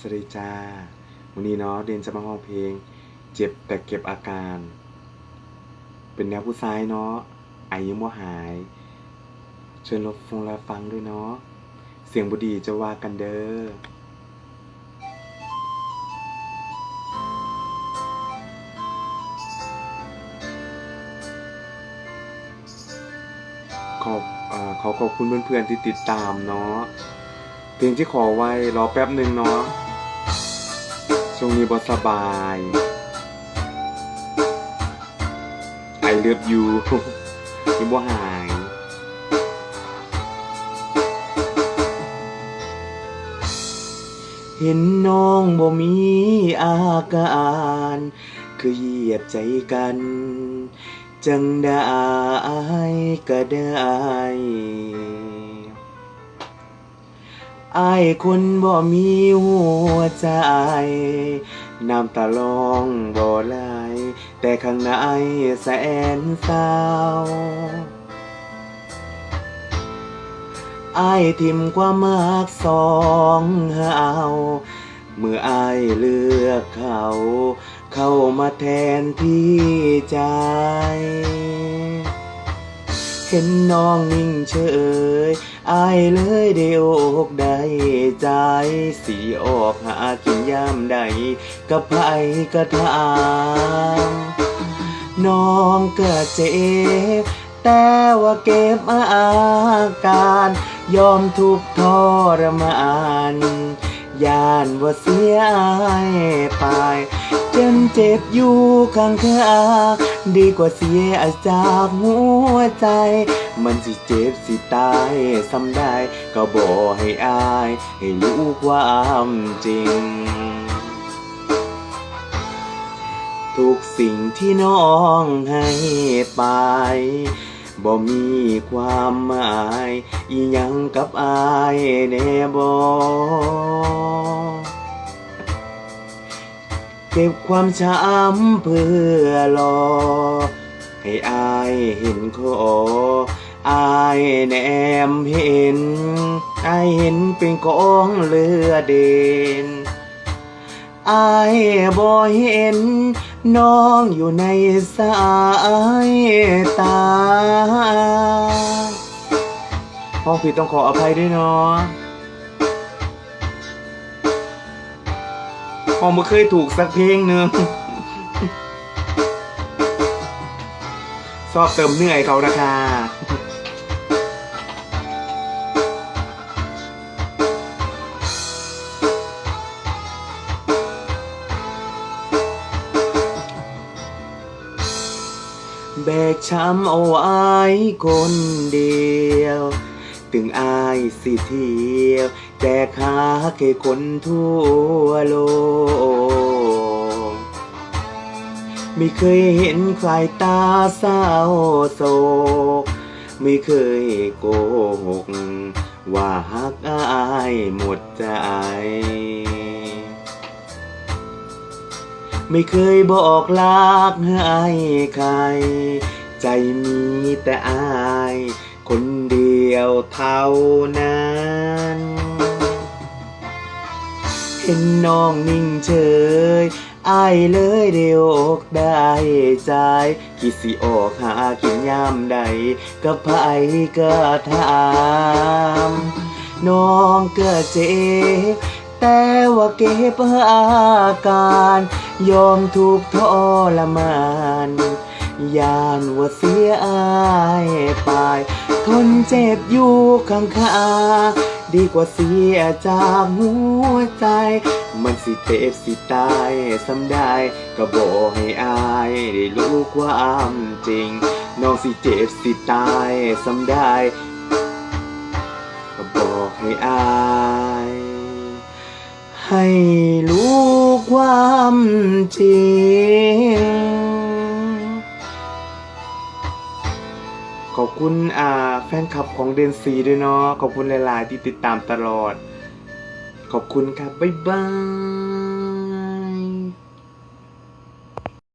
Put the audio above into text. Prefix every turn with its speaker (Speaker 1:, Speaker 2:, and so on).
Speaker 1: สวัสดีจ้าวันนี้เนาะเดนจะมาห้องเพลง เจ็บแต่เก็บอาการ เป็นแนวผู้ซ้ายเนาะไอยังบ่หาย เชิญรับฟงรับฟังด้วยเนาะเสียงบุดีจะว่ากันเด้อขอบขอขอบคุณเพื่อนๆที่ติดตามเนาะเพลงที่ขอไว้รอแป๊บหนึ่งเนาะ ช่วงนี้บอสบายไอเลิฟยูยังบ่หาย เห็นน้องบ่มีอาการ คือเหยียบใจกัน จังได้ก็ได้ อายคนบ่มีหัวใจ น้ำตาลองบ่ไหลแต่ข้างในแสนเศร้าอายทิมความมากสองเฮาเมื่ออายเลือกเขา เข้ามาแทนที่ใจ เห็นน้องนิ่งเฉยอายเลยได้อกได้ใจสีออกหากินยามใดกับไผก็ทามน้องก็เจ็บ แต่ว่าเก็บอาการ ยอมทุกทรมาน ย่านว่าเสียอายไปจนเจ็บอยู่ข้างข้าดีกว่าเสียจากหัวใจ มันสิเจ็บสิตายซ้ำได้ก็บอกให้อาย ให้รู้ความจริง ทุกสิ่งที่น้องให้ไป บ่มีความหมายอีหยังกับอายแน่บ่เก็บความช้ำเพื่อรอ ให้อายเห็นขออายแนมเห็น อายเห็นเป็นกองเลือเด่น อายบ่เห็น น้องอยู่ในสายตาห้องผิดต้องขออภัยด้วยเนาะพอมาเคยถูกสักเพลงหนึ่งชอบเติมเหนื่อยเขานะคะ แบกช้ำเอาไว้คนเดียว ถึงอายสิเที่ยว แต่หาแค่คนทั่วโลก ไม่เคยเห็นใครตาเศร้าโศก ไม่เคยโกหก ว่าฮักอายหมดใจ ไม่เคยบอกลากให้ใคร ใจมีแต่อาย คนเดียวเท่านั้น เห็นน้องนิ่งเฉยอายเลยเดียวอกได้ใจคิดสิออกหากินยามใดกับไผก็ถามน้องก็เจ็บ แต่ว่าเก็บอาการ ยอมถูกทรมานยานว่าเสียอายไปทนเจ็บอยู่ข้างคาดีกว่าเสียจากหัวใจ มันสิเจ็บสิตายสำได้ก็บอกให้อายได้รู้ความจริง น้องสิเจ็บสิตายสำได้ก็บอกให้อาย ให้รู้ความจริง ขอบคุณอ่าแฟนคลับของเดนซีด้วยเนาะ ขอบคุณหลาย ๆ ที่ติดตามตลอด ขอบคุณครับ บ๊ายบาย